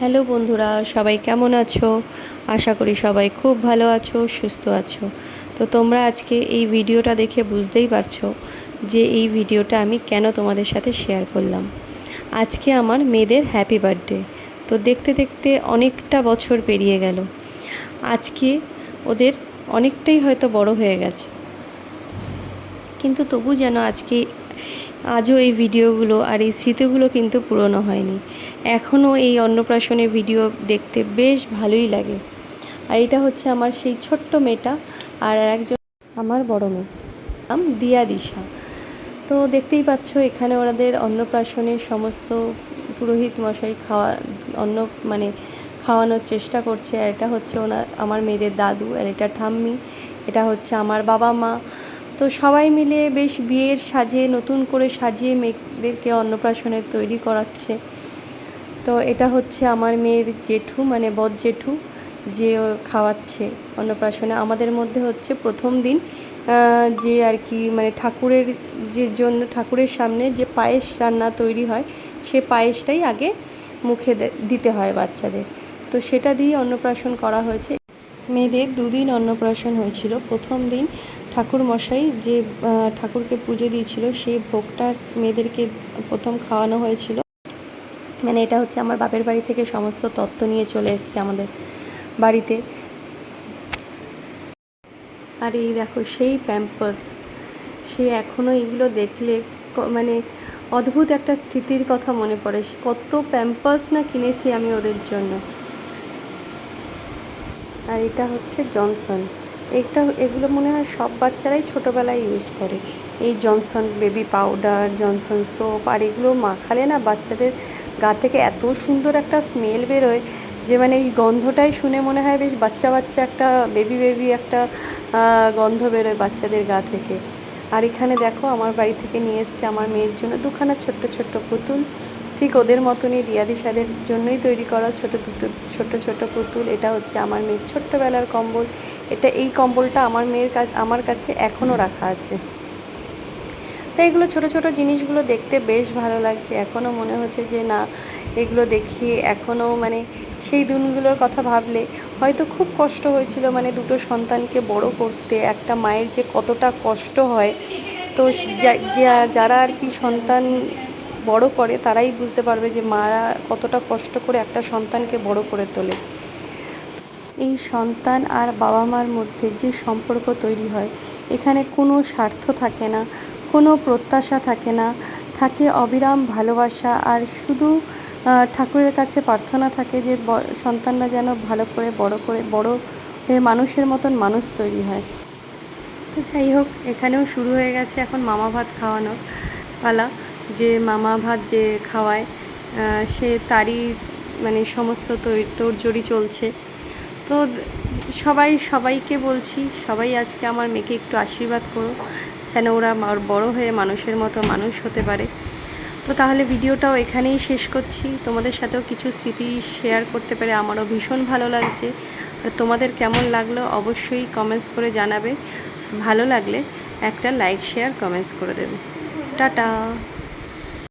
Hello বন্ধুরা, সবাই কেমন আছো? আশা করি সবাই খুব ভালো আছো, সুস্থ আছো। তো তোমরা আজকে এই ভিডিওটা দেখে বুঝতেই পারছ যে এই ভিডিওটা আমি কেন তোমাদের সাথে শেয়ার করলাম। আজকে আমার মেয়েদের হ্যাপি বার্থডে তো দেখতে দেখতে অনেকটা বছর পেরিয়ে গেল। আজকে ওদের অনেকটাই হয়তো বড় হয়ে গেছে। কিন্তু তবু যেন আজকে আজও এই ভিডিওগুলো আর এই স্মৃতিগুলো কিন্তু পুরনো হয়নি। এখনও এই অন্নপ্রাশনের ভিডিও দেখতে বেশ ভালোই লাগে। আর এটা হচ্ছে আমার সেই ছোট্ট মেয়েটা আর একজন আমার বড় মেয়ে। নাম দিয়া দিশা। তো দেখতেই পাচ্ছ, এখানে ওনাদের অন্নপ্রাশনের সমস্ত পুরোহিত মশাই খাওয়া, অন্ন মানে খাওয়ানোর চেষ্টা করছে। আর এটা হচ্ছে ওনার আমার মেয়েদের দাদু, আর এটা ঠাম্মি। এটা হচ্ছে আমার বাবা মা। তো সবাই মিলে বেশ বিয়ের সাজে, নতুন করে সাজিয়ে মেয়েদেরকে অন্নপ্রাশনের তৈরি করাচ্ছে। তো এটা হচ্ছে আমার মেয়ের জেঠু মানে বদ জেঠু, যে খাওয়াচ্ছে অন্নপ্রাশনে। আমাদের মধ্যে হচ্ছে প্রথম দিন যে আর কি মানে ঠাকুরের যে জন্য, ঠাকুরের সামনে যে পায়েস রান্না তৈরি হয়, সে পায়েসটাই আগে মুখে দিতে হয় বাচ্চাদের। তো সেটা দিয়ে অন্নপ্রাশন করা হয়েছে। মেয়েদের দুদিন অন্নপ্রাশন হয়েছিল। প্রথম দিন ঠাকুর মশাই যে ঠাকুরকে পুজো দিয়েছিল, সেই ভোগটা মেয়েদেরকে প্রথম খাওয়ানো হয়েছিল। মানে এটা হচ্ছে আমার বাপের বাড়ি থেকে সমস্ত তত্ত্ব নিয়ে চলে এসছে আমাদের বাড়িতে। আর এই দেখো, সেই প্যাম্পাস, সে এখনও এগুলো দেখলে মানে অদ্ভুত একটা স্মৃতির কথা মনে পড়ে। সে কত প্যাম্পাস না কিনেছি আমি ওদের জন্য। আর এটা হচ্ছে জনসন। এটা, এগুলো মনে হয় সব বাচ্চারাই ছোটোবেলায় ইউজ করে। এই Johnson baby powder Johnson soap আর এগুলো মাখালে না বাচ্চাদের গা থেকে এত সুন্দর একটা স্মেল বেরোয় যে মানে এই গন্ধটাই শুনে মনে হয় বেশ বাচ্চা বাচ্চা একটা বেবি বেবি একটা গন্ধ বেরোয় বাচ্চাদের গা থেকে। আর এখানে দেখো আমার বাড়ি থেকে নিয়ে এসছে আমার মেয়ের জন্য দুখানা ছোট্ট ছোট্ট পুতুল। ঠিক ওদের মতনই দিয়াদিশাদের জন্যই তৈরি করা ছোট দুটো ছোট ছোট পুতুল। এটা হচ্ছে আমার মেয়ের ছোট্টবেলার কম্বল। এটা এই কম্বলটা আমার মেয়ের আমার কাছে এখনও রাখা আছে। তো এগুলো ছোট ছোট জিনিসগুলো দেখতে বেশ ভালো লাগছে। এখনও মনে হচ্ছে যে না, এগুলো দেখি এখনও মানে সেই দিনগুলোর কথা ভাবলে হয়তো খুব কষ্ট হয়েছিল মানে দুটো সন্তানকে বড় করতে, একটা মায়ের যে কতটা কষ্ট হয়। তো যারা আর কি সন্তান বড় করে তারাই বুঝতে পারবে যে মারা কতটা কষ্ট করে একটা সন্তানকে বড় করে তোলে। এই সন্তান আর বাবা মার মধ্যে যে সম্পর্ক তৈরি হয়, এখানে কোনো স্বার্থ থাকে না, কোনো প্রত্যাশা থাকে না। থাকে অবিরাম ভালোবাসা আর শুধু ঠাকুরের কাছে প্রার্থনা থাকে যে সন্তানরা যেন ভালো করে, বড় করে, বড় হয়ে মানুষের মতন মানুষ তৈরি হয়। তো যাই হোক, এখানেও শুরু হয়ে গেছে এখন মামা ভাত খাওয়ানোর পালা। যে মামা ভাত যে খাওয়ায় সে তারই মানে সমস্ত তৈ- তোড়জোড়ি চলছে। তো সবাই, সবাইকে বলছি, সবাই আজকে আমার মেয়েকে একটু আশীর্বাদ করো যেন ওরা বড় হয়ে মানুষের মতো মানুষ হতে পারে। তো তাহলে ভিডিওটাও এখানেই শেষ করছি। তোমাদের সাথেও কিছু স্মৃতি শেয়ার করতে পেরে আমারও ভীষণ ভালো লাগছে। আর তোমাদের কেমন লাগল অবশ্যই কমেন্টস করে জানাবে। ভালো লাগলে একটা লাইক শেয়ার কমেন্টস করে দেবে। টাটা!